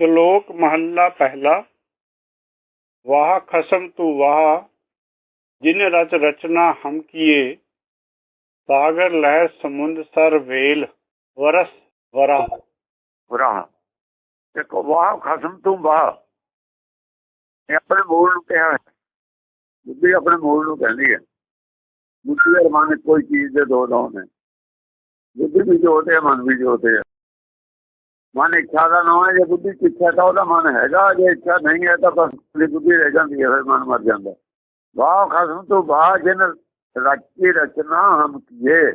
ਸ਼ਲੋਕ ਮਹੱਲਾ ਪਹਿਲਾ। ਵਾਹ ਖਸਮ ਤੂੰ ਵਾਹ, ਜਿਨ ਰਚ ਰਚਨਾ ਹਮ ਕੀਏ, ਸਾਗਰ ਲਹਿਰ ਸਮੁੰਦ ਸਰ ਵੇਲ, ਵਰਸ ਵਰਾ। ਬੁਰਾ ਦੇਖੋ, ਵਾਹ ਖਸਮ ਤੂੰ ਵਾਹ। ਇਹ ਆਪਣੇ ਮੂਲ ਨੂੰ ਕਿਹਾ ਹੈ। ਬੁੱਧੀ ਆਪਣੇ ਮੂਲ ਨੂੰ ਕਹਿੰਦੀ ਹੈ। ਬੁੱਧੀ ਦੇ ਮਨ ਕੋਈ ਚੀਜ਼ ਦੇ ਦੋ ਦੋ ਨੇ। ਬੁੱਧੀ ਵੀ ਜੋਤ ਮਨ ਵੀ ਜੋਤ ਮਨ ਇੱਛਾ ਦਾ ਨਾਮ ਹੈ ਜੇ ਬੁੱਧੀ ਇੱਛਾ ਤਾਂ ਉਹਦਾ ਮਨ ਹੈਗਾ ਜੇ ਇੱਛਾ ਨਹੀਂ ਹੈ ਤਾਂ ਬਸ ਬੁੱਧੀ ਰਹਿ ਜਾਂਦੀ ਹੈ ਫਿਰ ਮਨ ਮਰ ਜਾਂਦਾ। ਵਾਹ ਖਸਮ ਤੂੰ ਵਾਹ ਜਿਨ ਰਚੀ ਰਚਨਾ ਹਮ ਕੀਏ।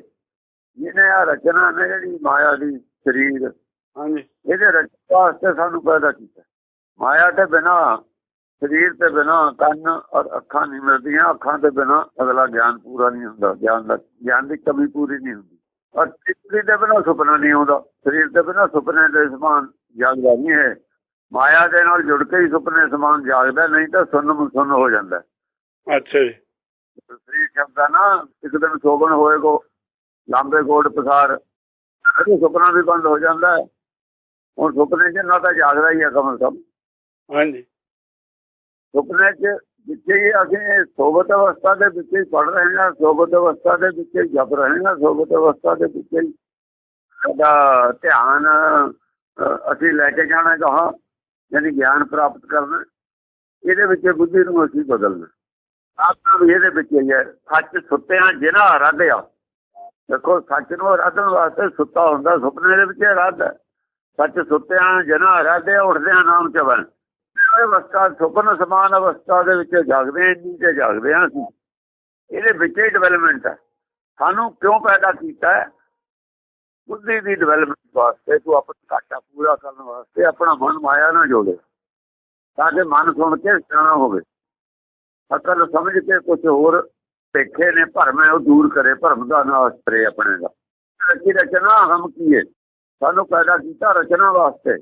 ਜਿਹਨੇ ਆ ਰਚਨਾ ਨੇ ਜਿਹੜੀ ਮਾਇਆ ਦੀ ਸਰੀਰ ਹਾਂਜੀ। ਇਹਦੇ ਰਚਨ ਵਾਸਤੇ ਸਾਨੂੰ ਪੈਦਾ ਕੀਤਾ। ਮਾਇਆ ਤੇ ਬਿਨਾ ਸਰੀਰ ਤੇ ਬਿਨਾ ਕੰਨ ਔਰ ਅੱਖਾਂ ਨਹੀਂ ਮਿਲਦੀਆਂ ਅੱਖਾਂ ਤੇ ਬਿਨਾ ਅਗਲਾ ਗਿਆਨ ਪੂਰਾ ਨਹੀਂ ਹੁੰਦਾ ਗਿਆਨ ਦਾ ਗਿਆਨ ਦੀ ਕਮੀ ਪੂਰੀ ਨਹੀਂ ਹੁੰਦੀ। ਔਰ ਚਿੱਤਰੀ ਦੇ ਬਿਨਾ ਸੁਪਨਾ ਨਹੀਂ ਆਉਂਦਾ। ਸਰੀਰ ਤੇ ਬਿਨਾ ਸੁਪਨੇ ਦੇ ਸਮਾਨ ਜਾਗਦਾ ਨਹੀਂ ਹੈ। ਮਾਇਆ ਦੇ ਨਾਲ ਜੁੜ ਕੇ ਹੀ ਸੁਪਨੇ ਸਮਾਨ ਜਾਗਦਾ ਨਹੀਂ ਤਾਂ ਸੁੰਨ ਸੁੰਨ ਹੋ ਜਾਂਦਾ ਅੱਛਾ ਜੀ। ਸਰੀਰ ਆ ਨਾ ਇੱਕ ਦਿਨ ਸੋਗਣ ਹੋਏਗੋ ਲਾਂਬੇ ਕੋਟ ਪਸਾਰ ਇਹ ਸੁਪਨਾ ਵੀ ਬੰਦ ਹੋ ਜਾਂਦਾ ਹੈ। ਹੁਣ ਸੁਪਨੇ 'ਚ ਨਾ ਤਾਂ ਜਾਗਦਾ ਹੀ ਹੈ ਕਮਲ ਸਭ। ਹਾਂਜੀ। ਸੁਪਨੇ 'ਚ ਜਿੱਥੇ ਅਸੀਂ ਸੋਬਤ ਅਵਸਥਾ ਦੇ ਵਿੱਚ ਹੀ ਪੜ ਰਹੇ ਹਾਂ ਸੋਬਤ ਅਵਸਥਾ ਦੇ ਵਿੱਚ ਹੀ ਜਪ ਰਹੇ ਹਾਂ ਸੋਬਤ ਅਵਸਥਾ ਦੇ ਵਿੱਚ ਹੀ ਸਾਡਾ ਧਿਆਨ ਅਸੀਂ ਲੈ ਕੇ ਜਾਣਾ ਕਹਾ ਯਾਨੀ ਗਿਆਨ ਪ੍ਰਾਪਤ ਕਰਨਾ। ਇਹਦੇ ਵਿੱਚ ਬੁੱਧੀ ਨੂੰ ਅਸੀਂ ਬਦਲਣਾ। ਆਤਮਾ ਵੀ ਇਹਦੇ ਵਿੱਚ ਹੀ ਹੈ। ਸੱਚ ਸੁੱਤਿਆਂ ਜਿਨਾ ਆਰਾਧਿਆ ਦੇਖੋ, ਸੱਚ ਨੂੰ ਆਰਾਧਨ ਵਾਸਤੇ ਸੁੱਤਾ ਹੁੰਦਾ, ਸੁਪਨੇ ਦੇ ਵਿੱਚ ਆਰਾਧ ਹੈ। ਸੱਚ ਸੁੱਤਿਆਂ ਜਿਨਾ ਆਰਾਧਿਆ ਉੱਠਦਿਆਂ ਨਾਮ ਚਵਨ ਅਵਸਥਾ ਸੁਪਨ ਸਮਾਨ ਅਵਸਥਾ ਦੇ ਵਿੱਚ ਜਾਗਦੇ ਹਾਂ ਤੇ ਜਾਗਦੇ ਹਾਂ ਅਸੀਂ। ਇਹਦੇ ਵਿੱਚ ਹੀ ਡਿਵੈਲਪਮੈਂਟ ਹੈ ਸਾਨੂੰ ਕਿਉਂ ਪੈਦਾ ਕੀਤਾ ਹੈ? ਬੁੱਧੀ ਦੀ ਡਿਵੈਲਪਮੈਂਟ ਵਾਸਤੇ, ਤੂੰ ਆਪਣਾ ਘਾਟਾ ਪੂਰਾ ਕਰਨ ਵਾਸਤੇ ਆਪਣਾ ਮਨ ਮਾਇਆ ਨਾਲ ਜੋੜੇ। ਤਾਂ ਕਿ ਮਨ ਸੁਣ ਕੇ ਸਿਆਣਾ ਹੋਵੇ। ਅਕਲ ਸਮਝ ਕੇ ਕੁਝ ਹੋਰ ਦੇਖੇ ਨੇ ਭਰਮ ਹੈ ਉਹ ਦੂਰ ਕਰੇ, ਭਰਮ ਦਾ ਨਾਸ਼ ਕਰੇ ਆਪਣੇ ਦਾ। ਰਚੀ ਰਚਨਾ ਹਮ ਕੀਏ ਸਾਨੂੰ ਪੈਦਾ ਕੀਤਾ ਰਚਨਾ ਵਾਸਤੇ।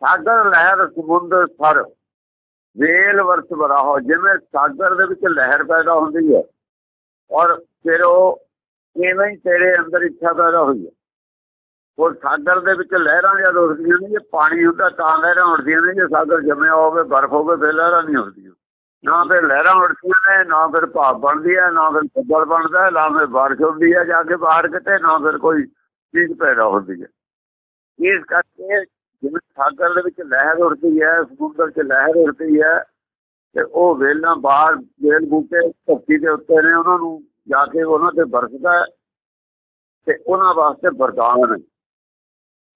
ਸਾਗਰ, ਲਹਿਰ, ਸਮੁੰਦਰ, ਸਰ। ਵੇਲ ਵਰਸ ਬਰਾਹੋ ਜਿਵੇਂ ਸਾਗਰ ਦੇ ਵਿੱਚ ਲਹਿਰ ਪੈਦਾ ਹੁੰਦੀ ਹੈ ਔਰ ਫਿਰ ਉਹ ਇਵੇਂ ਹੀ ਤੇਰੇ ਅੰਦਰ ਇੱਛਾ ਪੈਦਾ ਹੋਈ ਹੈ। ਉਹ ਸਾਗਰ ਦੇ ਵਿੱਚ ਲਹਿਰਾਂ ਜਦ ਉੱਠਦੀਆਂ ਨੇ, ਜੇ ਪਾਣੀ ਹੁੰਦਾ ਤਾਂ ਲਹਿਰਾਂ ਉੱਠਦੀਆਂ ਨੇ, ਜੇ ਸਾਗਰ ਜੰਮਿਆ ਹੋਵੇ, ਬਰਫ਼ ਹੋਵੇ, ਫਿਰ ਲਹਿਰਾਂ ਨਹੀਂ ਉੱਠਦੀਆਂ ਨਾ ਫਿਰ ਲਹਿਰਾਂ ਉੱਠਦੀਆਂ ਨੇ, ਨਾ ਫਿਰ ਭਾਪ ਬਣਦੀ ਹੈ, ਨਾ ਫਿਰ ਬੱਦਲ ਬਣਦਾ ਹੈ, ਨਾ ਫਿਰ ਬਾਰਿਸ਼ ਹੁੰਦੀ ਹੈ ਜਾ ਕੇ ਬਾਹਰ ਕਿਤੇ, ਨਾ ਫਿਰ ਕੋਈ ਚੀਜ਼ ਪੈਦਾ ਹੁੰਦੀ ਹੈ। ਇਸ ਕਰਕੇ ਜਿਵੇਂ ਸਾਗਰ ਦੇ ਵਿੱਚ ਲਹਿਰ ਉੱਠਦੀ ਹੈ, ਸਮੁੰਦਰ 'ਚ ਲਹਿਰ ਉੱਠਦੀ ਹੈ ਤੇ ਉਹ ਵੇਲਾਂ ਬਾਹਰ ਵੇਲ ਬੂਟੇ ਧਰਤੀ ਦੇ ਉੱਤੇ ਨੇ, ਉਹਨਾਂ ਨੂੰ ਜਾ ਕੇ ਉਹਨਾਂ ਤੇ ਬਰਸਦਾ ਤੇ ਉਹਨਾਂ ਵਾਸਤੇ ਵਰਦਾਨ ਹੈ।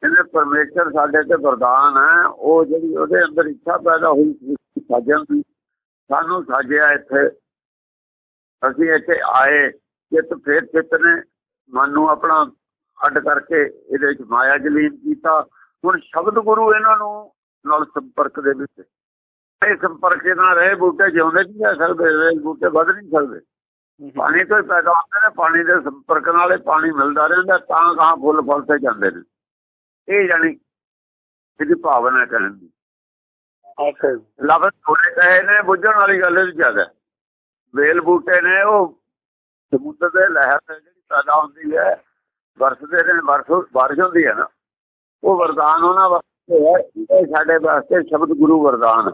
ਇਹਨੇ ਪਰਮੇਸ਼ਰ ਸਾਡੇ ਤੇ ਵਰਦਾਨ ਹੈ, ਉਹ ਜਿਹੜੀ ਉਹਦੇ ਅੰਦਰ ਇੱਛਾ ਪੈਦਾ ਹੋਈ ਸੀ ਸਾਜਣ ਦੀ, ਸਾਨੂੰ ਸਾਜਿਆ ਇੱਥੇ। ਅਸੀਂ ਇੱਥੇ ਆਏ ਚਿੱਤ ਫੇਰ ਚਿੱਤ ਨੇ, ਮਨ ਨੂੰ ਆਪਣਾ ਅੱਡ ਕਰਕੇ ਇਹਦੇ ਵਿੱਚ ਮਾਇਆ ਜਲੀਨ ਕੀਤਾ। ਹੁਣ ਸ਼ਬਦ ਗੁਰੂ ਇਹਨਾਂ ਨੂੰ ਨਾਲ ਸੰਪਰਕ ਦੇ ਵਿੱਚ ਇਹ ਸੰਪਰਕ ਨਾਲ ਰਹੇ ਬੂਟੇ ਜਿਉਂਦੇ ਨਹੀਂ ਰਹਿ ਸਕਦੇ ਇਹ ਬੂਟੇ ਵੱਧ ਨਹੀਂ ਸਕਦੇ। ਪਾਣੀ ਤੋਂ ਪੈਦਾ ਹੁੰਦੇ ਨੇ ਪਾਣੀ ਦੇ ਸੰਪਰਕ ਨਾਲ ਇਹ ਪਾਣੀ ਮਿਲਦਾ ਰਹਿੰਦਾ ਤਾਂ ਕਹਾਂ ਫੁੱਲ ਫਲ ਤੇ ਜਾਂਦੇ ਨੇ। ਇਹ ਜਾਨੀ ਇਹਦੀ ਭਾਵਨਾ ਕਰਨ ਦੀ। ਲਫ਼ਜ਼ ਥੋੜੇ ਕਹੇ ਨੇ ਬੁੱਝਣ ਵਾਲੀ ਗੱਲ ਇਹ ਜ਼ਿਆਦਾ। ਵੇਲ ਬੂਟੇ ਨੇ ਉਹ ਸਮੁੰਦਰ ਦੇ ਲਹਿਰ ਤੇ ਜਿਹੜੀ ਪੈਦਾ ਹੁੰਦੀ ਹੈ ਵਰਸਦੇ ਨੇ ਵਰਸ ਬਾਰਿਸ਼ ਹੁੰਦੀ ਹੈ ਨਾ। ਉਹ ਵਰਦਾਨ ਉਹਨਾਂ ਵਾਸਤੇ ਹੈ ਇਹ ਸਾਡੇ ਵਾਸਤੇ ਸ਼ਬਦ ਗੁਰੂ ਵਰਦਾਨ।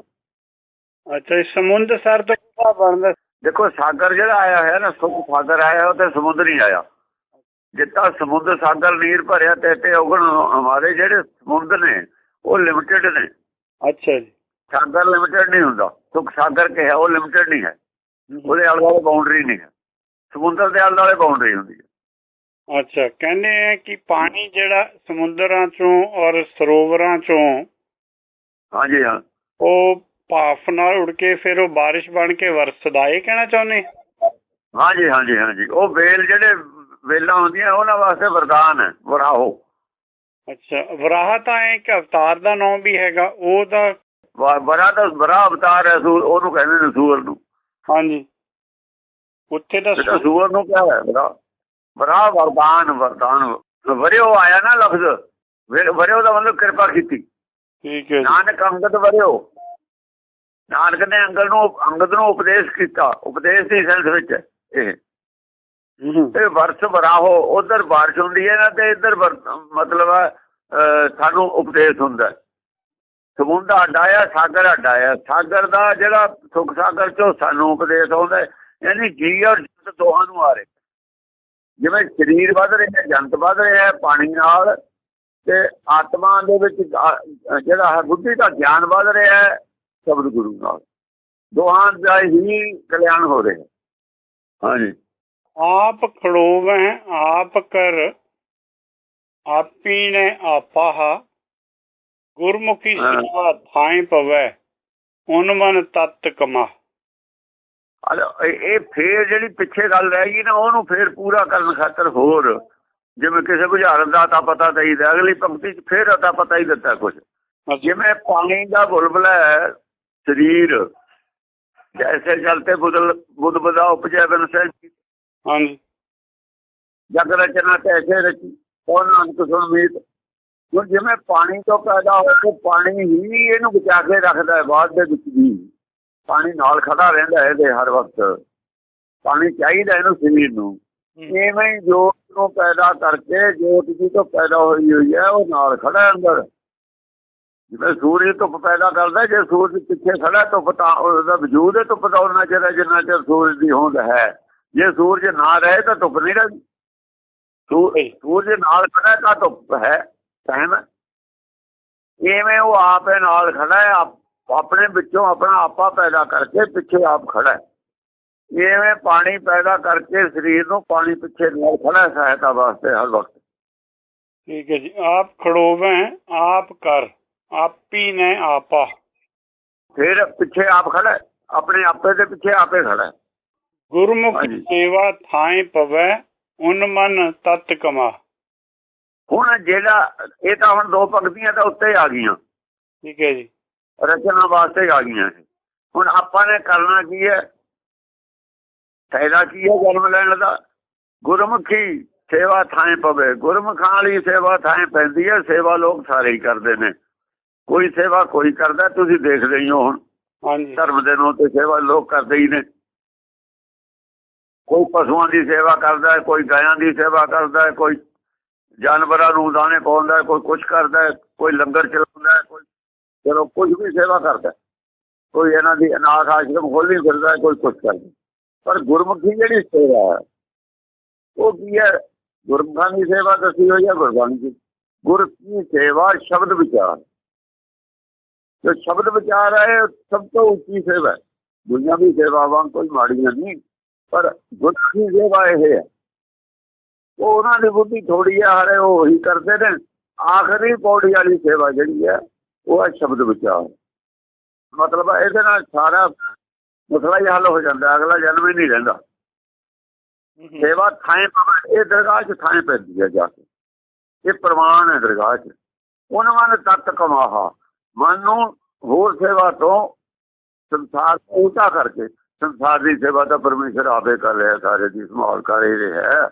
ਅੱਛਾ ਜੀ ਸਮੁੰਦ ਸਰ ਤੋਂ ਕਿਹੜਾ ਬਣਦਾ? ਦੇਖੋ ਸਾਗਰ ਜਿਹੜਾ ਆਇਆ ਹੈ ਨਾ ਸੁਖ ਸਾਗਰ ਆਇਆ ਉਹ ਤੇ ਸਮੁੰਦਰ ਨਹੀਂ ਆਇਆ। ਜਿੱਤਾ ਸਮੁੰਦਰ ਸਾਗਰ ਨੀਰ ਭਰਿਆ ਤੇ ਤੇ ਉਗਣ ਹਮਾਰੇ ਜਿਹੜੇ ਸਮੁੰਦਰ ਨੇ ਉਹ ਲਿਮਟਿਡ ਨੇ। ਅੱਛਾ ਜੀ। ਸਾਗਰ ਲਿਮਟਿਡ ਨਹੀਂ ਹੁੰਦਾ। ਸੁਖ ਸਾਗਰ ਕਿਹਾ ਉਹ ਲਿਮਟਿਡ ਨਹੀਂ ਹੈ। ਉਹਦੇ ਆਲੇ ਦੁਆਲੇ ਬਾਉਂਡਰੀ ਨਹੀਂ ਹੈ। ਸਮੁੰਦਰ ਦੇ ਆਲੇ ਦੁਆਲੇ ਬਾਉਂਡਰੀ ਹੁੰਦੀ ਹੈ। ਅੱਛਾ ਕਹਿੰਦੇ ਆ ਕਿ ਪਾਣੀ ਜਿਹੜਾ ਸਮੁੰਦਰਾਂ ਚੋਂ ਔਰ ਸਰੋਵਰਾਂ ਚੋਂ ਹਾਂਜੀ ਹਾਂ। ਉਹ ਭਾਫ ਨਾਲ ਉੜ ਕੇ ਫਿਰ ਉਹ ਬਾਰਿਸ਼ ਬਣ ਕੇ ਵਰਸਦਾ ਇਹ ਕਹਿਣਾ ਚਾਹੁੰਦੇ? ਹਾਂਜੀ ਹਾਂਜੀ ਹਾਂਜੀ। ਉਹ ਵੇਲ ਜਿਹੜੇ ਵੇਲਾਂ ਹੁੰਦੀਆਂ ਉਹਨਾਂ ਵਾਸਤੇ ਵਰਦਾਨ ਹੈ ਵਰਾਹੋ। ਅੱਛਾ ਵਰਾਹ ਤਾਂ ਇੱਕ ਅਵਤਾਰ ਦਾ ਨਾਮ ਵੀ ਹੈਗਾ ਉਹਦਾ ਵਾ- ਵਰਾ ਤਾਂ ਵਰਾ ਅਵਤਾਰ ਹੈ ਉਹਨੂੰ ਕਹਿੰਦੇ ਨੇ ਸੂਰ ਨੂੰ। ਹਾਂਜੀ। ਉੱਥੇ ਤਾਂ ਸੂਰ ਨੂੰ ਕਿਹਾ ਹੈ ਵਰਾ ਵਰਾ ਵਰਦਾਨ ਵਰਦਾਨ। ਵਰਿਓ ਆਇਆ ਨਾ ਲਫ਼ਜ਼। ਵਰ- ਵਰਿਓ ਦਾ ਮਤਲਬ ਕਿਰਪਾ ਕੀਤੀ। ਠੀਕ ਹੈ ਨਾਨਕ ਅੰਗਦ ਵਰਿਓ। ਨਾਨਕ ਨੇ ਅੰਗਦ ਨੂੰ ਅੰਗਦ ਨੂੰ ਉਪਦੇਸ਼ ਕੀਤਾ। ਉਪਦੇਸ਼ ਦੀ ਸੈਂਸ ਵਿੱਚ ਇਹ। ਇਹ ਵਰਸ ਵਰਾਹੋ ਉਧਰ ਬਾਰਿਸ਼ ਹੁੰਦੀ ਹੈ ਨਾ ਤੇ ਇੱਧਰ ਮਤਲਬ ਸਾਨੂੰ ਉਪਦੇਸ਼ ਹੁੰਦਾ। ਸਮੁੰਦਰ ਅੱਡਾ ਆ ਸਾਗਰ ਅੱਡਾ ਆ। ਸਾਗਰ ਦਾ ਜਿਹੜਾ ਸੁਖ ਸਾਗਰ ਚੋਂ ਸਾਨੂੰ ਉਪਦੇਸ਼ ਆਉਂਦਾ ਯਾਨੀ ਜੀ ਔਰ ਜੰਤ ਦੋਹਾਂ ਨੂੰ ਆ ਰਹੇ। ਜਿਵੇਂ ਸਰੀਰ ਵੱਧ ਰਿਹਾ ਜੰਤ ਵੱਧ ਰਿਹਾ ਪਾਣੀ ਨਾਲ ਤੇ ਆਤਮਾ ਦੇ ਵਿੱਚ ਜਿਹੜਾ ਹੈ ਬੁੱਧੀ ਦਾ ਗਿਆਨ ਵੱਧ ਰਿਹਾ ਹੈ ਸ਼ਬਦ ਗੁਰੂ ਨਾਲ। ਦੋਹਾਂ ਦਾ ਹੀ ਕਲਿਆਣ ਹੋ ਰਿਹਾ। ਹਾਂਜੀ। ਆਪ ਖੜੋਵੈ ਆਪ ਕਰ ਆਪੀ ਨੇ ਆਪਾਹ ਗੁਰਮੁਖੀ। ਸੇਵਾ ਥਾਈ ਪਵੈ ਉਨ ਮਨ ਤਤ ਕਮਾ। ਇਹ ਇਹ ਫੇਰ ਜਿਹੜੀ ਪਿੱਛੇ ਗੱਲ ਰਹਿ ਗਈ ਨਾ ਉਹਨੂੰ ਫੇਰ ਪੂਰਾ ਕਰਨ ਖਾਤਰ ਹੋਰ। ਜਿਵੇਂ ਕਿਸੇ ਬੁਝਾਰਨ ਦਾ ਤਾਂ ਪਤਾ ਚਾਹੀਦਾ ਅਗਲੀ ਪੰਕਤੀ 'ਚ ਫੇਰ ਅਤਾ ਪਤਾ ਹੀ ਦਿੱਤਾ ਕੁਝ ਜਿਵੇਂ ਪਾਣੀ ਦਾ ਬੁਲਬੁਲਾ ਹੈ ਸਰੀਰ ਜੈਸੇ ਚਲਤੇ ਬੁਦਲ ਬਦਾ ਉਪਜੈ ਬਨਸੈ ਹਾਂਜੀ। ਜਗ ਰਚਨਾ ਤੈਸੇ ਰਚੀ ਉਹ ਨਾਨਕ ਸੁਣ ਮੀਤ ਜਿਵੇਂ ਪਾਣੀ ਤੋਂ ਪੈਦਾ ਹੋ ਕੇ ਪਾਣੀ ਹੀ ਇਹਨੂੰ ਬਚਾ ਕੇ ਰੱਖਦਾ ਹੈ ਬਾਅਦ ਦੇ ਵਿੱਚ ਵੀ। ਪਾਣੀ ਨਾਲ ਖੜਾ ਰਹਿੰਦਾ ਹੈ ਇਹਦੇ ਹਰ ਵਕਤ। ਪਾਣੀ ਚਾਹੀਦਾ ਇਹਨੂੰ ਸਰੀਰ ਨੂੰ। ਇਵੇਂ ਜੋਤ ਨੂੰ ਪੈਦਾ ਕਰਕੇ ਜੋਤ ਜੀ ਤੋਂ ਪੈਦਾ ਹੋਈ ਹੋਈ ਹੈ ਉਹ ਨਾਲ ਖੜਾ ਅੰਦਰ। ਜਿਵੇਂ ਸੂਰਜ ਧੁੱਪ ਪੈਦਾ ਕਰਦਾ ਜੇ ਸੂਰਜ ਪਿੱਛੇ ਖੜਾ ਧੁੱਪ ਤਾਂ ਉਹਦਾ ਵਜੂਦ ਹੈ ਧੁੱਪ ਦਾ ਉਹਨਾਂ ਚਿਰ ਜਿੰਨਾ ਚਿਰ ਸੂਰਜ ਦੀ ਹੋਂਦ ਹੈ। ਜੇ ਸੂਰਜ ਨਾ ਰਹੇ ਤਾਂ ਧੁੱਪ ਨਹੀਂ ਰਹੀ ਸੂਰਜ ਨਾਲ ਖੜਾ ਤਾਂ ਧੁੱਪ ਹੈ ਟਾਈਮ ਇਵੇਂ ਉਹ ਆਪੇ ਨਾਲ ਖੜਾ ਹੈ ਆਪਣੇ ਵਿੱਚੋਂ ਆਪਣਾ ਆਪਾ ਪੈਦਾ ਕਰਕੇ ਪਿੱਛੇ ਆਪ ਖੜਾ ਹੈ। ਇਵੇਂ ਪਾਣੀ ਪੈਦਾ ਕਰਕੇ ਸਰੀਰ ਨੂੰ ਪਾਣੀ ਪਿੱਛੇ ਨਾਲ ਖੜਾ ਸਹਾਇਤਾ ਵਾਸਤੇ ਹਰ ਵਕਤ। ਠੀਕ ਹੈ ਜੀ। ਆਪ ਖੜੋਵੈ ਆਪ ਕਰ। ਆਪੀ ਨੇ ਆਪਾ। ਫਿਰ ਪਿੱਛੇ ਆਪ ਖੜਾ ਆਪਣੇ ਆਪੇ ਦੇ ਪਿੱਛੇ ਆਪੇ ਖੜਾ ਗੁਰਮੁਖੀ। ਸੇਵਾ ਥਾਈ ਪਵੈ ਉਨ ਮਨ ਤਤ ਕਮਾ। ਹੁਣ ਜਿਹੜਾ ਇਹ ਤਾਂ ਹੁਣ ਦੋ ਪੰਕਤੀਆਂ ਤਾਂ ਉੱਤੇ ਆ ਗਈਆਂ। ਠੀਕ ਹੈ ਜੀ। ਰਚਨਾ ਵਾਸਤੇ ਆ ਗਈਆਂ। ਹੁਣ ਆਪਾਂ ਨੇ ਕਰਨਾ ਕੀ ਹੈ? ਫਾਇਦਾ ਕੀ ਹੈ ਜਨਮ ਲੈਣ ਦਾ? ਗੁਰਮੁਖੀ ਸੇਵਾ ਥਾਂ ਪਵੇ। ਗੁਰਮੁਖਾਂ ਵਾਲੀ ਸੇਵਾ ਥਾਂ ਪੈਂਦੀ ਹੈ। ਸੇਵਾ ਲੋਕ ਸਾਰੇ ਹੀ ਕਰਦੇ ਨੇ। ਕੋਈ ਸੇਵਾ ਕੋਈ ਕਰਦਾ ਤੁਸੀਂ ਦੇਖਦੇ ਹੀ ਹੋ ਹੁਣ। ਹਾਂਜੀ। ਧਰਮ ਦੇ ਨਾਂ ਤੇ ਸੇਵਾ ਲੋਕ ਕਰਦੇ ਹੀ ਨੇ। ਕੋਈ ਪਸ਼ੂਆਂ ਦੀ ਸੇਵਾ ਕਰਦਾ ਹੈ ਕੋਈ ਗਾਇਆਂ ਦੀ ਸੇਵਾ ਕਰਦਾ ਹੈ ਕੋਈ ਜਾਨਵਰਾਂ ਨੂੰ ਦਾਣੇ ਪਾਉਂਦਾ ਕੋਈ ਕੁਝ ਕਰਦਾ ਹੈ ਕੋਈ ਲੰਗਰ ਚਲਾਉਂਦਾ ਹੈ ਕੋਈ ਚਲੋ ਕੁਝ ਵੀ ਸੇਵਾ ਕਰਦਾ, ਕੋਈ ਇਹਨਾਂ ਦੀ ਅਨਾਥ ਆਸ਼ਰਮ ਖੋਲੀ ਫਿਰਦਾ, ਕੋਈ ਕੁਝ ਕਰਦਾ। ਪਰ ਗੁਰਮੁਖੀ ਜਿਹੜੀ ਸੇਵਾ ਹੈ, ਉਹ ਕੀ ਹੈ? ਗੁਰਮੁਖਾਂ ਦੀ ਸੇਵਾ ਦੱਸੀ ਹੋਈ ਹੈ ਗੁਰਬਾਣੀ ਦੀ। ਗੁਰ ਕੀ ਸੇਵਾ? ਸ਼ਬਦ ਵਿਚਾਰ। ਜੋ ਸ਼ਬਦ ਵਿਚਾਰ ਹੈ ਉਹ ਸਭ ਤੋਂ ਉੱਚੀ ਸੇਵਾ ਹੈ। ਦੁਨੀਆਵੀ ਸੇਵਾਵਾਂ ਕੋਈ ਮਾੜੀਆਂ ਨਹੀਂ, ਪਰ ਗੁਰਮੁਖੀ ਸੇਵਾ ਇਹ ਹੈ। ਉਹਨਾਂ ਦੀ ਬੁੱਧੀ ਥੋੜੀ ਹੈ ਹਰੇ ਉਹ ਉਹੀ ਕਰਦੇ ਨੇ। ਆਖਰੀ ਪੌੜੀ ਵਾਲੀ ਸੇਵਾ ਜਿਹੜੀ ਹੈ ਉਹ ਹੈ ਸ਼ਬਦ ਵਿਚਾਰ। ਮਤਲਬ ਇਹਦੇ ਨਾਲ ਸਾਰਾ ਮਸਲਾ ਹੀ ਹੱਲ ਹੋ ਜਾਂਦਾ ਅਗਲਾ ਜਨਮ ਹੀ ਨਹੀਂ ਰਹਿੰਦਾ। ਸੇਵਾ ਥਾਂ ਇਹ ਦਰਗਾਹ 'ਚ ਥਾਂ ਪੈਂਦੀ ਹੈ ਜਾ ਕੇ। ਇਹ ਪ੍ਰਮਾਣ ਹੈ ਦਰਗਾਹ 'ਚ। ਉਹਨਾਂ ਮਨ ਤਤ ਕਮਾਹਾ। ਮਨ ਨੂੰ ਹੋਰ ਸੇਵਾ ਤੋਂ ਸੰਸਾਰ ਉਲਟਾ ਕਰਕੇ ਸੰਸਾਰ ਦੀ ਸੇਵਾ ਤਾਂ ਪਰਮੇਸ਼ਰ ਆਪੇ ਕਰ ਰਿਹਾ ਸਾਰੇ ਦੀ ਸੰਭਾਲ ਕਰ ਹੀ ਰਿਹਾ। ਹੈ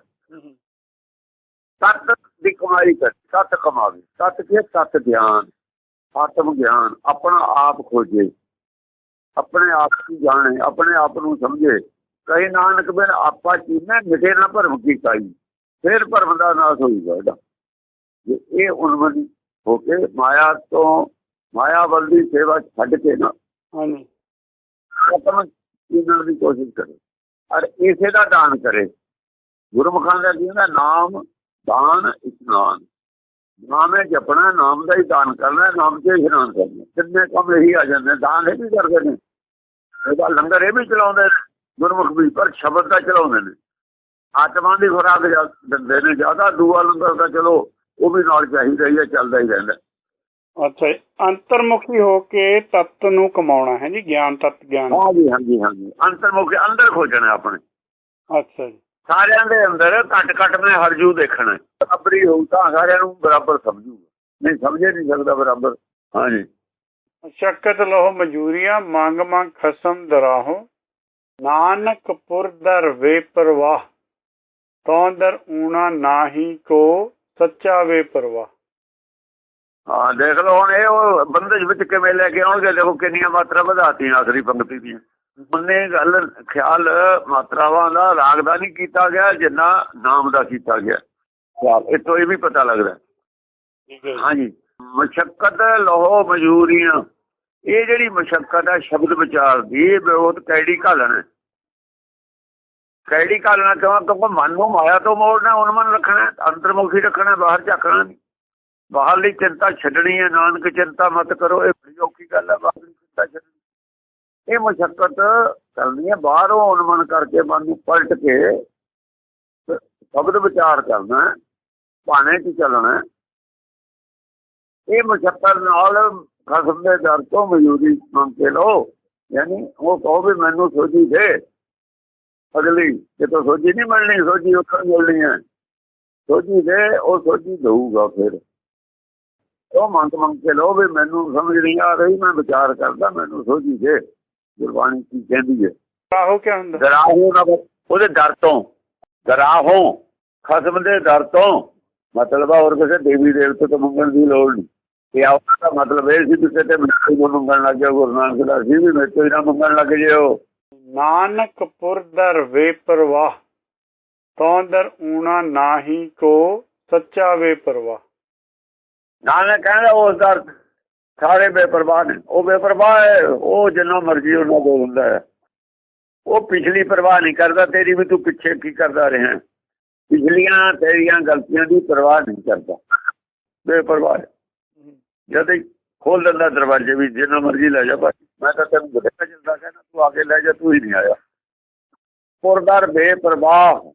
ਤਤ ਦੀ ਕਮਾਈ ਕਰ ਤਤ ਕਮਾਵੇ। ਤਤ ਕੇ ਤਤ ਗਿਆਨ। ਆਤਮ ਗਿਆਨ ਆਪਣਾ ਆਪ ਖੋਜੇ। ਆਪਣੇ ਆਪ ਨੂੰ ਜਾਣੇ ਆਪਣੇ ਆਪ ਨੂੰ ਸਮਝੇ। ਕਈ ਨਾਨਕ ਬਿਨ ਆਪਾ ਚੀਨੇ ਮਿਟੇ ਨਾ ਭਰਮ ਕੀ ਕਾਈ। ਫਿਰ ਭਰਮ ਦਾ ਨਾਸ ਹੋਈਗਾ ਇਹਦਾ। ਜੇ ਇਹ ਉਨਮਨ ਹੋ ਕੇ ਮਾਇਆ ਤੋਂ ਮਾਇਆ ਵੱਲ ਦੀ ਸੇਵਾ ਛੱਡ ਕੇ ਨਾ ਹਾਂਜੀ। ਖਤਮ ਜੀਣ ਦੀ ਕੋਸ਼ਿਸ਼ ਕਰੇ। ਔਰ ਇਸੇ ਦਾ ਦਾਨ ਕਰੇ। ਗੁਰਮੁਖਾਂ ਦਾ ਕੀ ਹੁੰਦਾ? ਨਾਮ ਦਾਨ ਇਸ਼ਨਾਨ। ਨਾਮ ਹੈ ਜਪਣਾ ਨਾਮ ਦਾ ਹੀ ਦਾਨ ਕਰਨਾ ਨਾਮ ਤੇ ਇਸ਼ਨਾਨ ਕਰਨਾ। ਕਿੰਨੇ ਕੰਮ ਇਹੀ ਆ ਜਾਂਦੇ ਦਾਨ ਇਹ ਵੀ ਕਰਦੇ ਨੇ। ਇਹਦਾ ਲੰਗਰ ਇਹ ਵੀ ਚਲਾਉਂਦੇ ਨੇ ਗੁਰਮੁਖ ਵੀ ਪਰ ਸ਼ਬਦ ਦਾ ਚਲਾਉਂਦੇ ਨੇ। ਆਤਮਾ ਦੀ ਖੁਰਾਕ ਜਾ- ਦਿੰਦੇ ਨੇ ਜ਼ਿਆਦਾ ਦੂਆ ਲੰਗਰ ਦਾ ਚਲੋ ਉਹ ਵੀ ਨਾਲ ਚਾਹੀਦਾ ਹੀ ਹੈ ਚੱਲਦਾ ਹੀ ਰਹਿੰਦਾ। ਅੱਛਾ ਜੀ ਅੰਤਰਮੁਖੀ ਹੋ ਕੇ ਤਤ ਨੂੰ ਕਮਾਉਣਾ ਹੈ ਜੀ ਗਿਆਨ ਤਤ ਗਿਆਨ। ਹਾਂਜੀ ਹਾਂਜੀ ਹਾਂਜੀ। ਅੰਤਰਮੁਖ ਅੰਦਰ ਖੋਜਣਾ ਆਪਣੇ। ਅੱਛਾ ਜੀ। ਸਾਰਿਆਂ ਦੇ ਅੰਦਰ ਘੱਟ ਘੱਟ ਮੈਂ ਹਰਜੂ ਦੇਖਣਾ। ਬਰਾਬਰੀ ਹੋਊ ਤਾਂ ਸਾਰਿਆਂ ਨੂੰ ਬਰਾਬਰ ਸਮਝੂਗਾ। ਨਹੀਂ ਸਮਝੇ ਨਹੀਂ ਸਕਦਾ ਬਰਾਬਰ। ਹਾਂਜੀ। ਸ਼ਕਤ ਲੋ ਮਜੂਰੀਆਂ ਮੰਗ ਮੰਗ ਖਸਮ ਦਰਾਹੋ। ਨਾਨਕ ਪੁਰ ਦਰ ਵੇ ਪਰਵਾਹ। ਤੌਂ ਦਰ ਊਣਾ ਨਾਹੀ ਕੋ ਸੱਚਾ ਵੇ ਪਰਵਾਹ। ਹਾਂ ਦੇਖ ਲਓ ਹੁਣ ਇਹ ਬੰਦਸ਼ ਵਿੱਚ ਕਿਵੇਂ ਲੈ ਕੇ ਆਉਣਗੇ ਦੇਖੋ ਕਿੰਨੀਆਂ ਮਾਤਰਾ ਵਧਾਤੀਆਂ ਆਖਰੀ ਪੰਕਤੀ ਦੀਆਂ। ਬੰਨੇ ਗੱਲ ਖਿਆਲ ਮਾਤਰਾਵਾਂ ਦਾ ਰਾਗ ਦਾ ਨਹੀਂ ਕੀਤਾ ਗਿਆ ਜਿੰਨਾ ਨਾਮ ਦਾ ਕੀਤਾ ਗਿਆ। ਖਿਆਲ ਇਹ ਤੋਂ ਇਹ ਵੀ ਪਤਾ ਲੱਗਦਾ। ਹਾਂਜੀ। ਮਸ਼ਕਤ ਲਹੋ ਮਜੂਰੀਆਂ ਇਹ ਜਿਹੜੀ ਮਸ਼ਕਤ ਹੈ ਸ਼ਬਦ ਵਿਚਾਰ ਦੀ ਇਹ ਬਹੁਤ ਕੈੜੀ ਘਾਲਣਾ ਹੈ। ਕੈੜੀ ਘਾਲਣਾ ਕਿਉਂ? ਕਿਉਂਕਿ ਮਨ ਨੂੰ ਮਾਇਆ ਤੋਂ ਮੋੜਨਾ ਉਨਮਨ ਰੱਖਣਾ ਹੈ, ਅੰਤਰਮੁਖੀ ਰੱਖਣਾ ਬਾਹਰ ਝਾਕਣਾ ਨਹੀਂ। ਬਾਹਰਲੀ ਚਿੰਤਾ ਛੱਡਣੀ ਹੈ ਨਾਨਕ ਚਿੰਤਾ ਮਤ ਕਰੋ ਇਹ ਬੜੀ ਔਖੀ ਗੱਲ ਹੈ ਬਾਹਰਲੀ ਚਿੰਤਾ ਛੱਡਣੀ। ਇਹ ਮਸ਼ਕਤ ਕਰਨੀ ਹੈ, ਬਾਹਰੋਂ ਉਨਮਨ ਕਰਕੇ ਮਨ ਨੂੰ ਪਲਟ ਕੇ ਸ਼ਬਦ ਵਿਚਾਰ ਕਰਨਾ ਭਾਣੇ 'ਚ ਚੱਲਣਾ ਇਹ ਮੁਸ਼ੱਕਰ ਨਾਲ ਖਸਮ ਦੇ ਦਰ ਤੋਂ ਮਜ਼ਦੂਰੀ ਮੰਗ ਕੇ ਲਓ, ਯਾਨੀ ਉਹ ਕਹੋ ਵੀ ਮੈਨੂੰ ਸੋਝੀ ਦੇ। ਅਗਲੀ ਜੇ ਕਿਤੋਂ ਸੋਝੀ ਨਹੀਂ ਮਿਲਣੀ, ਸੋਝੀ ਉੱਥੋਂ ਮਿਲਣੀ ਹੈ। ਸੋਝੀ ਦੇ, ਉਹ ਸੋਝੀ ਦਊਗਾ ਫਿਰ। ਉਹ ਮੰਗ ਮੰਗ ਕੇ ਲਓ ਵੀ ਮੈਨੂੰ ਸਮਝ ਨਹੀਂ ਆ ਰਹੀ, ਮੈਂ ਵਿਚਾਰ ਕਰਦਾ, ਮੈਨੂੰ ਸੋਝੀ ਦੇ। ਗੁਰਬਾਣੀ ਕੀ ਕਹਿੰਦੀ ਹੈ? ਆਹੋ ਕੀ ਹੁੰਦਾ? ਗਰਾਹੋਂ ਨਾ ਉਹਦੇ ਦਰ ਤੋਂ। ਗਰਾਹੋਂ ਖਸਮ ਦੇ ਦਰ ਤੋਂ। ਮਤਲਬ ਆ ਹੋਰ ਕਿਸੇ ਦੇਵੀ ਦੇਵਤੇ ਤੋਂ ਮੰਗਣ ਦੀ ਲੋੜ ਨਹੀਂ। ਇਹ ਆਉਣਾ ਦਾ ਮਤਲਬ ਇਹ ਸੀ ਕਿ ਕਿਤੇ ਮੈਨੂੰ ਨੂੰ ਮੰਗਣ ਲੱਗ ਗਿਆ ਗੁਰੂ ਨਾਨਕ ਦਾ ਸੀ ਵੀ ਮੇਰੇ ਤੋਂ ਹੀ ਨਾ ਮੰਗਣ ਲੱਗ ਜਿਓ। ਨਾਨਕ ਪੁਰਦਰ ਵੇ ਪਰਵਾਹ। ਤੌਂ ਦਰ ਊਣਾ ਨਾਹੀ ਕੋ ਸੱਚਾ ਵੇ ਪਰਵਾਹ। ਨਾਨਕ ਕਹਿੰਦਾ ਉਸ ਦਰ ਸਾਰੇ ਬੇਪਰਵਾਹ ਨੇ। ਉਹ ਬੇਪਰਵਾਹ ਹੈ, ਉਹ ਜਿੰਨਾ ਮਰਜ਼ੀ ਉਹਨਾਂ ਕੋਲ ਹੁੰਦਾ ਹੈ। ਉਹ ਪਿਛਲੀ ਪਰਵਾਹ ਨਹੀਂ ਕਰਦਾ, ਤੇਰੀ ਵੀ ਤੂੰ ਪਿੱਛੇ ਕੀ ਕਰਦਾ ਰਿਹਾ ਹੈ। ਪਿਛਲੀਆਂ ਤੇਰੀਆਂ ਗਲਤੀਆਂ ਦੀ ਪਰਵਾਹ ਨਹੀਂ ਕਰਦਾ। ਬੇਪਰਵਾਹ ਹੈ। ਜਦ ਹੀ ਖੋਲ ਦਿੰਦਾ ਦਰਵਾਜ਼ੇ ਵੀ ਜਿੰਨਾ ਮਰਜ਼ੀ ਲੈ ਜਾ ਭਾਈ ਮੈਂ ਤਾਂ ਤੈਨੂੰ ਬੁੱਢਾ ਜਿੰਦਾ ਕਹਿੰਦਾ ਤੂੰ ਆ ਕੇ ਲੈ ਜਾ, ਤੂੰ ਹੀ ਨਹੀਂ ਆਇਆ। ਪੁਰਦਰ ਬੇਪਰਵਾਹ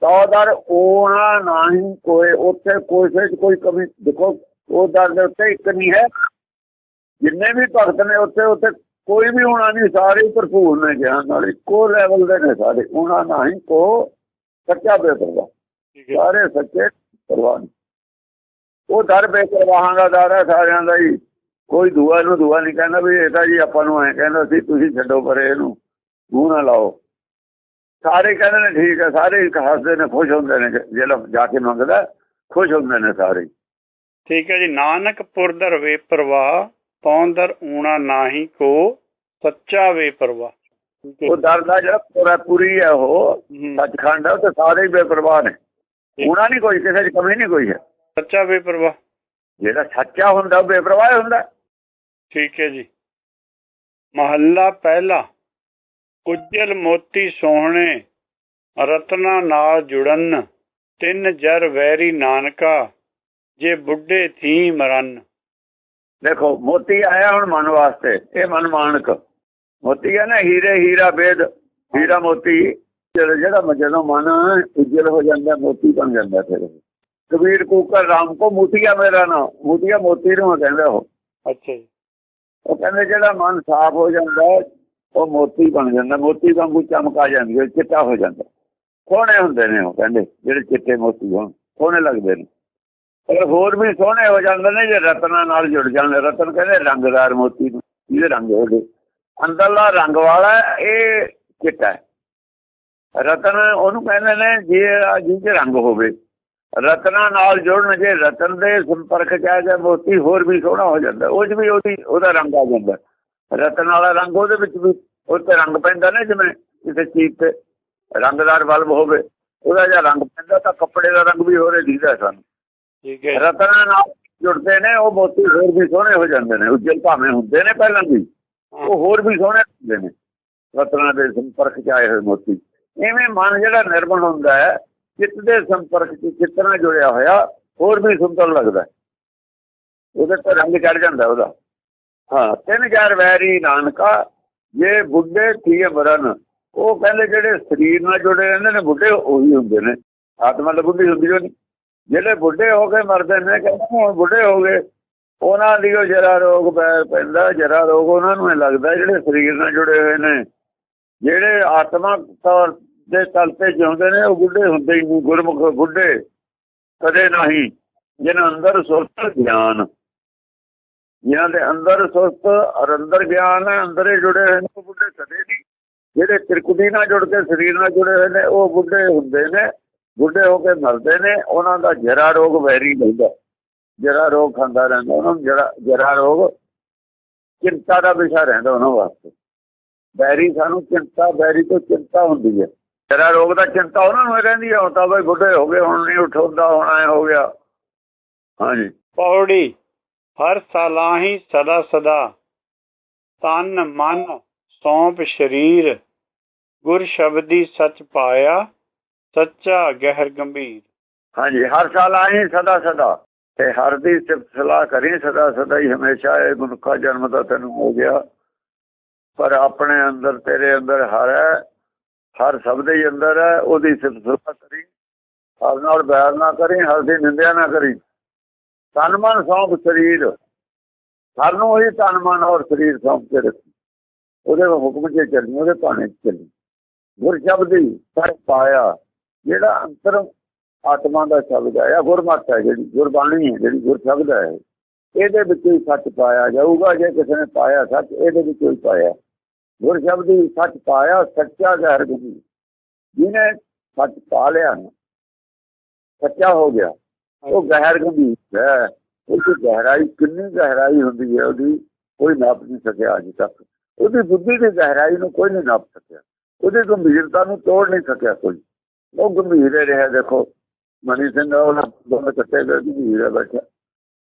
ਤੌਦਰ ਉਹਨਾਂ ਨਹੀਂ ਕੋਈ, ਉੱਥੇ ਕੋਈ ਸੇ ਕੋਈ ਕਮੀ, ਦੇਖੋ, ਉਹ ਦਰ ਦੇ ਉੱਤੇ ਇੱਕ ਨਹੀਂ ਹੈ। ਜਿੰਨੇ ਵੀ ਭਗਤ ਨੇ ਉੱਥੇ ਉੱਥੇ ਕੋਈ ਵੀ ਹੋਣਾ ਨਹੀਂ ਸਾਰੇ ਹੀ ਭਰਪੂਰ ਨੇ ਗਿਆਨ ਨਾਲ ਇੱਕੋ ਲੈਵਲ ਦੇ ਨੇ ਸਾਰੇ। ਉਹਨਾਂ ਨਹੀਂ ਕੋ ਸੱਚਾ ਬੇਪਰਵਾਹ। ਹੈ। ਸਾਰੇ ਸੱਚੇ ਪਰਵਾਹ। ਉਹ ਦਰ ਬੇਪਰਵਾਹਾਂ ਦਾ ਦਰ ਹੈ ਸਾਰਿਆਂ ਦਾ ਹੀ। ਕੋਈ ਦੁਆ ਨੂੰ ਦੁਆ ਨਹੀਂ ਕਹਿੰਦਾ ਵੀ ਇਹ ਤਾਂ ਜੀ ਆਪਾਂ ਨੂੰ ਐ ਕਹਿੰਦਾ ਸੀ ਤੁਸੀਂ ਛੱਡੋ ਪਰੇ ਇਹਨੂੰ ਮੂੰਹ ਨਾ ਲਾਓ। ਸਾਰੇ ਕਹਿੰਦੇ ਨੇ ਠੀਕ ਹੈ ਸਾਰੇ ਇੱਕ ਹੱਸਦੇ ਨੇ ਖੁਸ਼ ਹੁੰਦੇ ਨੇ। ਜਿਹੜਾ ਜਾ ਕੇ ਮੰਗਦਾ ਖੁਸ਼ ਹੁੰਦੇ ਨੇ ਸਾਰੇ। ਠੀਕ ਹੈ ਜੀ ਨਾਨਕ ਪੁਰਦਰ ਵੇ ਪਰਵਾਹ ਤੌਂ ਦਰ ਊਣਾ ਨਾਹੀ ਕੋ ਸੱਚਾ ਵੇ ਹੈ ਉਹ ਦਰ ਦਾ ਜਿਹੜਾ ਪੂਰਾ ਪੂਰੀ ਹੈ ਉਹ। ਸੱਚਖੰਡ ਹੈ ਤੇ ਸਾਰੇ ਬੇਪਰਵਾਹ ਨੇ। ਉਹਨਾਂ ਨਹੀਂ ਕੋਈ ਕਿਸੇ ਦੀ ਕਮੀ ਨਹੀਂ ਕੋਈ ਹੈ। ਸੱਚਾ ਵੇ ਪਰਵਾਹ। ਜਿਹੜਾ ਸੱਚਾ ਹੁੰਦਾ ਉਹ ਬੇਪਰਵਾਹ ਹੁੰਦਾ। ਠੀਕ ਹੈ ਜੀ। ਮਹੱਲਾ ਪਹਿਲਾ ਉਜਲ ਮੋਤੀ ਸੋਹਣੇ ਰਤਨਾ ਨਾਲ ਜੁੜਨ ਤਿੰਨ ਜਰ ਵੈਰੀ ਨਾਨਕਾ ਜੇ ਬੁੱਢੇ ਥੀ ਮਰਨ। ਦੇਖੋ ਮੋਤੀ ਆਇਆ ਹੁਣ ਮਨ ਵਾਸਤੇ ਇਹ ਮਨ ਮਾਨਕ। ਮੋਤੀ ਹੈ ਨਾ ਹੀਰੇ ਹੀਰਾ ਬੇਦ ਹੀਰਾ ਮੋਤੀ। ਜਿਹੜਾ ਜਦੋਂ ਮਨ ਉਜਲ ਹੋ ਜਾਂਦਾ ਮੋਤੀ ਬਣ ਜਾਂਦਾ ਫਿਰ ਕਬੀਰ ਕੂਕਰ ਰਾਮ ਕੋ ਮੋਤੀਆ ਮੇਰਾ ਨਾਮ ਮੋਤੀਆ ਮੋਤੀ ਨੂੰ ਕਹਿੰਦਾ ਉਹ। ਅੱਛਾ ਜੀ। ਉਹ ਕਹਿੰਦੇ ਜਿਹੜਾ ਮਨ ਸਾਫ਼ ਹੋ ਜਾਂਦਾ ਉਹ ਮੋਤੀ ਬਣ ਜਾਂਦਾ। ਮੋਤੀ ਵਾਂਗੂ ਚਮਕ ਆ ਜਾਂਦੀ ਹੈ ਚਿੱਟਾ ਹੋ ਜਾਂਦਾ। ਸੋਹਣੇ ਹੁੰਦੇ ਨੇ ਉਹ ਕਹਿੰਦੇ ਜਿਹੜੇ ਚਿੱਟੇ ਮੋਤੀ ਹੋਣ ਸੋਹਣੇ ਲੱਗਦੇ ਨੇ। ਪਰ ਹੋਰ ਵੀ ਸੋਹਣੇ ਹੋ ਜਾਂਦੇ ਨੇ ਜੇ ਰਤਨਾਂ ਨਾਲ ਜੁੜ ਜਾਂਦੇ। ਰਤਨ ਕਹਿੰਦੇ ਰੰਗਦਾਰ ਮੋਤੀ ਨੂੰ। ਇਹਦੇ ਰੰਗ ਉਹਦੇ ਅੰਦਰਲਾ ਰੰਗ ਵਾਲਾ ਇਹ ਚਿੱਟਾ ਰਤਨ ਉਹਨੂੰ ਕਹਿੰਦੇ ਨੇ ਜੇ ਜਿਹਦੇ ਰੰਗ ਹੋਵੇ। ਰਤਨਾਂ ਨਾਲ ਜੁੜਨ ਜੇ ਰਤਨ ਦੇ ਸੰਪਰਕ ਚ ਆ ਜਾ ਮੋਤੀ ਹੋਰ ਵੀ ਸੋਹਣਾ ਹੋ ਜਾਂਦਾ। ਉਹ ਵੀ ਉਹਦੀ, ਉਹਦਾ ਰੰਗ ਆ ਜਾਂਦਾ। ਰਤਨ ਵਾਲਾ ਰੰਗ ਉਹਦੇ ਵਿੱਚ ਵੀ ਉਹ ਰੰਗ ਪੈਂਦਾ ਨਾ, ਜਿਵੇਂ ਕਿਸੇ ਚੀਜ਼ ਤੇ ਰੰਗਦਾਰ ਬਲਬ ਹੋਵੇ। ਉਹਦਾ ਜੇ ਰੰਗ ਪੈਂਦਾ ਤਾਂ ਕੱਪੜੇ ਦਾ ਰੰਗ ਵੀ ਹੋਰੇ ਦਿਖਦਾ ਸਾਨੂੰ। ਠੀਕ ਹੈ ਰਤਨਾਂ ਨਾਲ ਜੁੜਦੇ ਨੇ ਉਹ ਮੋਤੀ ਹੋਰ ਵੀ ਸੋਹਣੇ ਹੋ ਜਾਂਦੇ ਨੇ ਉੱਜਲ ਭਾਵੇਂ ਹੁੰਦੇ ਨੇ ਪਹਿਲਾਂ ਵੀ। ਉਹ ਹੋਰ ਵੀ ਸੋਹਣੇ ਹੁੰਦੇ ਨੇ ਰਤਨਾਂ ਦੇ ਸੰਪਰਕ ਚ ਆਏ ਹੋਏ ਮੋਤੀ। ਐਵੇਂ ਮਨ ਜਿਹੜਾ ਨਿਰਮਲ ਹੁੰਦਾ ਹੈ ਚਿੱਤ ਦੇ ਸੰਪਰਕ ਚ ਚਿੱਤ ਨਾਲ ਜੁੜਿਆ ਹੋਇਆ ਹੋਰ ਵੀ ਸੁੰਦਰ ਲੱਗਦਾ। ਉਹਦੇ ਤੇ ਰੰਗ ਚੜ ਜਾਂਦਾ ਉਹਦਾ। ਹਾਂ ਤਿੰਨ ਚਾਰ ਵੈਰੀ ਨਾਨਕਾ ਜੇ ਬੁੱਢੇ ਥੀਏ ਮਰਨ ਉਹ ਕਹਿੰਦੇ ਜਿਹੜੇ ਸਰੀਰ ਨਾਲ ਜੁੜੇ ਰਹਿੰਦੇ ਨੇ ਬੁੱਢੇ ਉਹੀ ਹੁੰਦੇ ਨੇ। ਆਤਮਾ ਤਾਂ ਬੁੱਢੀ ਹੁੰਦੀ ਨਹੀਂ ਜਿਹੜੇ ਬੁੱਢੇ ਹੋ ਕੇ ਮਰਦੇ ਨੇ, ਕਹਿੰਦੇ ਹੁਣ ਬੁੱਢੇ ਹੋ ਗਏ, ਉਹਨਾਂ ਦੀ ਉਹ ਜਰਾ ਰੋਗ ਪੈ- ਪੈਂਦਾ, ਜਰਾ ਰੋਗ ਉਹਨਾਂ ਨੂੰ ਲੱਗਦਾ, ਜਿਹੜੇ ਸਰੀਰ ਨਾਲ ਜੁੜੇ ਹੋਏ ਨੇ। ਜਿਹੜੇ ਆਤਮਾ ਤੌਰ ਦੇ ਤਲ ਤੇ ਜਿਉਂਦੇ ਨੇ, ਉਹ ਬੁੱਢੇ ਹੁੰਦੇ ਹੀ ਗੁਰਮੁਖ ਬੁੱਢੇ ਕਦੇ ਨਹੀਂ ਜਿਨ੍ਹਾਂ ਅੰਦਰ ਸੁਰਤ ਗਿਆਨ। ਜਿਨ੍ਹਾਂ ਦੇ ਅੰਦਰ ਸੁਰਤ ਅਰ ਅੰਦਰ ਗਿਆਨ ਹੈ ਅੰਦਰੇ ਜੁੜੇ ਹੋਏ ਨੇ ਬੁੱਢੇ ਕਦੇ ਨਹੀਂ। ਜਿਹੜੇ ਤ੍ਰਿਕੁਟੀ ਨਾਲ ਜੁੜ ਕੇ ਸਰੀਰ ਨਾਲ ਜੁੜੇ ਹੋਏ ਨੇ, ਉਹ ਬੁੱਢੇ ਹੁੰਦੇ ਨੇ। ਬੁੱਢੇ ਹੋ ਕੇ ਮਰਦੇ ਨੇ, ਉਹਨਾਂ ਦਾ ਜਰਾ ਰੋਗ ਵੈਰੀ ਹੁੰਦਾ ਜਰਾ ਰੋਗ ਖਾਂਦਾ ਰਹਿੰਦਾ ਉਹਨਾਂ ਨੂੰ, ਜਰਾ ਜਰਾ ਰੋਗ ਚਿੰਤਾ ਦਾ ਵਿਸ਼ਾ ਰਹਿੰਦਾ ਉਹਨਾਂ ਵਾਸਤੇ। ਬੈਰੀ ਸਾਨੂੰ ਚਿੰਤਾ ਬੈਰੀ ਤੋਂ ਚਿੰਤਾ ਹੁੰਦੀ ਹੈ। ਜਰਾ ਰੋਗ ਦਾ ਚਿੰਤਾ ਉਹਨਾਂ ਨੂੰ ਰਹਿੰਦੀ ਹੈ, ਹੁਣ ਤਾਂ ਬਈ ਬੁੱਢੇ ਹੋ ਗਏ, ਹੁਣ ਨਹੀਂ ਉਠਾਉਂਦਾ ਹੁਣ ਐ ਹੋ ਗਿਆ। ਹਾਂਜੀ। ਪੌੜੀ, ਹਰ ਸਲਾਹੀ ਸਦਾ ਸਦਾ, ਤਨ ਮਨ ਸੌਂਪ ਸ਼ਰੀਰ, ਗੁਰ ਸ਼ਬਦੀ ਸਚ ਪਾਇਆ ਸੱਚਾ ਗਹਿਰ ਗੰਭੀਰ। ਹਾਂਜੀ, ਹਰ ਸਾਲ ਆਈ ਸਦਾ ਸਦਾ। ਤੇ ਹਰ ਦੀ ਸਿਫਤ ਸਲਾਹ ਕਰੀ, ਸਦਾ ਸਦਾ ਹੀ ਹਮੇਸ਼ਾ ਇਹ ਮਨੁੱਖਾ ਜਨਮ ਦਾ ਤੈਨੂੰ ਹੋ ਗਿਆ। ਪਰ ਆਪਣੇ ਅੰਦਰ, ਤੇਰੇ ਅੰਦਰ ਹਰ ਹੈ, ਹਰ ਸ਼ਬਦ ਹੀ ਅੰਦਰ ਹੈ, ਉਹਦੀ ਸਿਫਤ ਸਲਾਹ ਕਰੀ। ਹਰ ਨਾਲ ਬੈਰ ਨਾ ਕਰੀ, ਹਰ ਦੀ ਨਿੰਦਿਆ ਨਾ ਕਰੀ। ਤਨ ਮਨ ਸੌਂਪ ਸਰੀਰ। ਹਰ ਨੂੰ ਹੀ ਤਨ ਮਨ ਔਰ ਸਰੀਰ ਸੌਂਪ ਕੇ ਰੱਖੀ। ਉਹਦੇ ਹੁਕਮ 'ਚ ਚੱਲਣੀ ਉਹਦੇ ਭਾਣੇ 'ਚ ਚੱਲਣੀ ਗੁਰ ਸ਼ਬਦੀ ਸੱਚ ਪਾਇਆ। ਜਿਹੜਾ ਅੰਤਰ ਆਤਮਾ ਦਾ ਸ਼ਬਦ ਹੈ ਜਾਂ ਗੁਰਮਤਿ ਹੈ ਜਿਹੜੀ ਗੁਰਬਾਣੀ ਹੈ ਜਿਹੜੀ ਗੁਰ ਸ਼ਬਦ ਹੈ ਇਹਦੇ ਵਿੱਚ ਹੀ ਸੱਚ ਪਾਇਆ ਜਾਊਗਾ ਜੇ ਕਿਸੇ ਨੇ ਪਾਇਆ ਸੱਚ ਇਹਦੇ ਵਿੱਚ ਹੀ ਪਾਇਆ। ਗੁਰ ਸ਼ਬਦ ਹੀ ਸੱਚ ਪਾਇਆ ਸੱਚਾ ਗਹਿਰ ਗੁਰੂ ਜਿਹਨੇ ਸੱਚ ਪਾ ਲਿਆ ਸੱਚਾ ਹੋ ਗਿਆ ਉਹ ਗਹਿਰ ਗੰਭੀਰ ਹੈ। ਉਹਦੀ ਗਹਿਰਾਈ ਕਿੰਨੀ ਗਹਿਰਾਈ ਹੁੰਦੀ ਹੈ ਉਹਦੀ ਕੋਈ ਨਾਪ ਨਹੀਂ ਸਕਿਆ ਅਜੇ ਤੱਕ। ਉਹਦੀ ਬੁੱਧੀ ਦੀ ਗਹਿਰਾਈ ਨੂੰ ਕੋਈ ਨਹੀਂ ਨਾਪ ਸਕਿਆ। ਉਹਦੀ ਗੰਭੀਰਤਾ ਨੂੰ ਤੋੜ ਨਹੀਂ ਸਕਿਆ ਕੋਈ। ਉਹ ਗੰਭੀਰ ਰਿਹਾ ਦੇਖੋ। ਮਨੀ ਸਿੰਘ ਉਹ ਦੋਨੇ ਕੱਟੇ ਗਏ ਗੰਭੀਰ ਹੈ ਬੈਠਾ।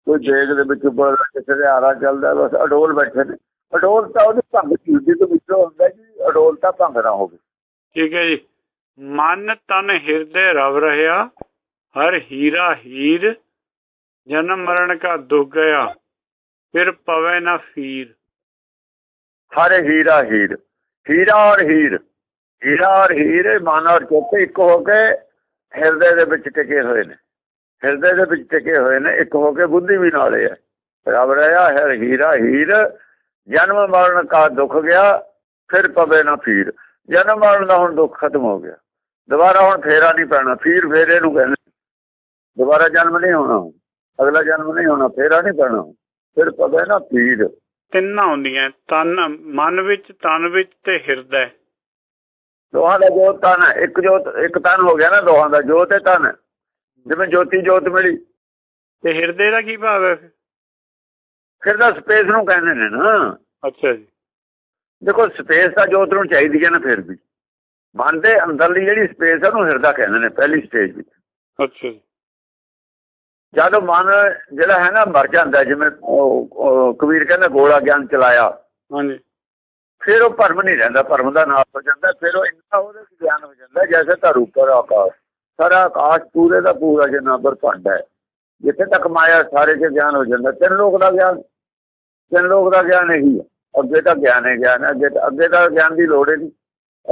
ਕੋਈ ਦੇਗ ਦੇ ਵਿੱਚ ਉੱਪਰ ਕਿਸੇ ਦੇ ਆਰਾ ਚੱਲਦਾ ਬਸ ਅਡੋਲ ਬੈਠੇ ਨੇ। ਅਡੋਲ ਤਾਂ ਉਹਦੀ ਭੰਗ ਚੀਜ਼ੀ ਤੋਂ ਵਿੱਚੋਂ ਹੁੰਦਾ ਜੀ ਅਡੋਲ ਤਾਂ ਭੰਗ ਨਾ ਹੋਵੇ। ਠੀਕ ਹੈ ਜੀ। ਮਨ ਤਨ ਹਿਰਦੇ ਰਵ ਰਹਾ ਹਰ ਹੀਰਾ ਹੀਰ ਜਨਮ ਮਰਨ ਕਾ ਦੁੱਖ ਗਿਆ ਫਿਰ ਪਵੇ ਨਾ ਫੀਰ। ਹਰ ਹੀਰਾ ਹੀਰ ਹੀਰਾ ਔਰ ਹੀਰ। ਹੀਰਾ ਔਰ ਹੀਰ, ਮਨ ਔਰ ਚਿੱਤ ਇੱਕ ਹੋ ਕੇ ਹਿਰਦੇ ਦੇ ਵਿੱਚ ਟਿਕੇ ਹੋਏ ਨੇ। ਹਿਰਦੇ ਦੇ ਵਿੱਚ ਟਿਕੇ ਹੋਏ ਨੇ, ਇੱਕ ਹੋ ਕੇ ਬੁੱਧੀ ਵੀ ਨਾਲੇ ਹੈ ਰਬ ਰਹਾ ਹੈ, ਹੀਰਾ ਹੀਰ, ਜਨਮ ਮਰਨ ਕਾ ਦੁੱਖ ਗਿਆ, ਫਿਰ ਪਵੇ ਨਾ ਫੀਰ। ਜਨਮ ਮਰਨ ਦਾ ਹੁਣ ਦੁੱਖ ਖਤਮ ਹੋ ਗਿਆ। ਦੁਬਾਰਾ ਹੁਣ ਫੇਰਾ ਨਹੀਂ ਪੈਣਾ, ਫੀਰ ਫੇਰੇ ਨੂੰ ਕਹਿੰਦੇ ਦੁਬਾਰਾ ਜਨਮ ਨਹੀਂ ਹੋਣਾ ਅਗਲਾ ਜਨਮ ਨਹੀਂ ਹੋਣਾ, ਫੇਰਾ ਨਹੀਂ ਪੈਣਾ ਫਿਰ ਪਵੇ ਨਾ ਫੀਰ। ਤਿੰਨਾਂ ਹੁੰਦੀਆਂ, ਤਨ, ਮਨ ਵਿੱਚ, ਤਨ ਵਿੱਚ ਤੇ ਹਿਰਦੈ ਦੋਹਾਂ ਦਾ ਜੋਤ ਤਨ ਇੱਕ ਜੋਤ ਇੱਕ ਤਨ ਹੋ ਗਿਆ ਨਾ ਦੋਹਾਂ ਦਾ ਜੋਤ ਤੇ ਤਨ। ਜਿਵੇਂ ਜੋਤੀ ਜੋਤ ਮਿਲੀ। ਤੇ ਹਿਰਦੇ ਦਾ ਕੀ ਭਾਵ ਹੈ ਫਿਰ? ਤਾਂ ਸਪੇਸ ਨੂੰ ਕਹਿੰਦੇ ਨੇ ਨਾ। ਅੱਛਾ ਜੀ। ਦੇਖੋ ਸਪੇਸ ਤਾਂ ਜੋਤ ਨੂੰ ਚਾਹੀਦੀ ਹੈ ਨਾ ਫਿਰ ਵੀ। ਮਨ ਦੇ ਅੰਦਰਲੀ ਜਿਹੜੀ ਸਪੇਸ ਹੈ ਉਹਨੂੰ ਹਿਰਦਾ ਕਹਿੰਦੇ ਨੇ ਪਹਿਲੀ ਸਟੇਜ ਵਿੱਚ। ਅੱਛਾ ਜੀ। ਜਦੋਂ ਮਨ ਜਿਹੜਾ ਹੈ ਨਾ ਮਰ ਜਾਂਦਾ ਜਿਵੇਂ ਕਬੀਰ ਕਹਿੰਦਾ ਗੋਲਾ ਗਿਆਨ ਚਲਾਇਆ। ਹਾਂਜੀ। ਫਿਰ ਉਹ ਭਰਮ ਨਹੀਂ ਰਹਿੰਦਾ ਭਰਮ ਦਾ ਨਾਸ਼ ਹੋ ਜਾਂਦਾ ਫਿਰ ਉਹ ਇੰਨਾ ਉਹਦੇ ਗਿਆਨ ਹੋ ਜਾਂਦਾ ਜੈਸੇ ਧਰ ਉੱਪਰ ਆਕਾਸ਼ ਸਾਰਾ ਆਕਾਸ਼ ਪੂਰੇ ਦਾ ਪੂਰਾ ਜਿੰਨਾ ਬਰਪੰਡ ਹੈ। ਜਿੱਥੇ ਤੱਕ ਮਾਇਆ ਸਾਰੇ ਚ ਗਿਆਨ ਹੋ ਜਾਂਦਾ ਤਿੰਨ ਲੋਕ ਦਾ ਗਿਆਨ ਤਿੰਨ ਲੋਕ ਦਾ ਗਿਆਨ ਇਹੀ ਹੈ। ਅੱਗੇ ਤਾਂ ਗਿਆਨ ਹੈ ਗਿਆਨ ਅੱਗੇ ਅੱਗੇ ਤਾਂ ਗਿਆਨ ਦੀ ਲੋੜ ਹੀ ਨਹੀਂ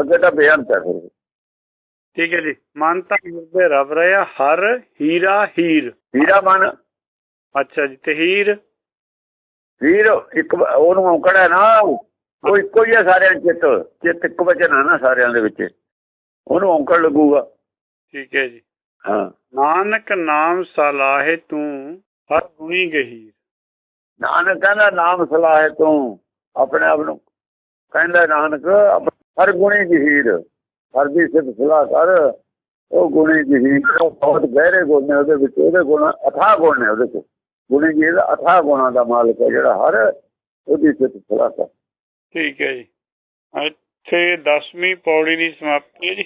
ਅੱਗੇ ਤਾਂ ਬੇਅੰਤ ਹੈ ਫਿਰ। ਠੀਕ ਹੈ ਜੀ। ਮਨ ਤਾਂ ਹਿਰਦੇ ਰਵ ਰਿਹਾ ਹਰ ਹੀਰਾ ਹੀਰ। ਹੀਰਾ ਮਨ। ਅੱਛਾ ਜੀ ਤੇ ਹੀਰ? ਵੀਰ ਇੱਕ ਉਹਨੂੰ ਔਂਕੜ ਨਾ ਉਹ ਇੱਕੋ ਹੀ ਹੈ ਸਾਰਿਆਂ ਚਿੱਤ। ਚਿੱਤ ਇੱਕ ਵਚਨ ਹੈ ਨਾ ਸਾਰਿਆਂ ਦੇ ਵਿੱਚ। ਉਹਨੂੰ ਔਂਕੜ ਲੱਗੂਗਾ। ਠੀਕ ਹੈ ਜੀ। ਹਾਂ। ਨਾਨਕ ਨਾਮ ਸਲਾਹੇ ਤੂੰ ਹਰ ਗੁਣੀ ਗਹੀਰ। ਨਾਨਕ ਕਹਿੰਦਾ ਨਾਮ ਸਲਾਹੇ ਤੂੰ। ਆਪਣੇ ਆਪ ਨੂੰ ਕਹਿੰਦਾ ਨਾਨਕ ਹਰ ਗੁਣੀ ਜਹੀਰ ਹਰ ਦੀ ਸਿਫਤ ਸਲਾਹ ਕਰ ਉਹ ਗੁਣੀ ਉਹ ਬਹੁਤ ਗਹਿਰੇ ਗੁਣ ਨੇ ਉਹਦੇ ਵਿੱਚ। ਉਹਦੇ ਗੁਣ ਅਥਾਹ ਗੁਣ ਨੇ ਉਹਦੇ ਵਿੱਚ ਗੁਣੀ ਜੀ ਦਾ ਅਥਾਹ ਗੁਣਾਂ ਦਾ ਮਾਲਕ ਹੈ ਜਿਹੜਾ ਹਰ ਉਹਦੀ ਸਿਫਤ ਸਲਾਹ ਕਰ। ਠੀਕ ਹੈ ਜੀ। ਇੱਥੇ 10ਵੀਂ ਪੌੜੀ ਦੀ ਸਮਾਪਤੀ ਹੈ ਜੀ।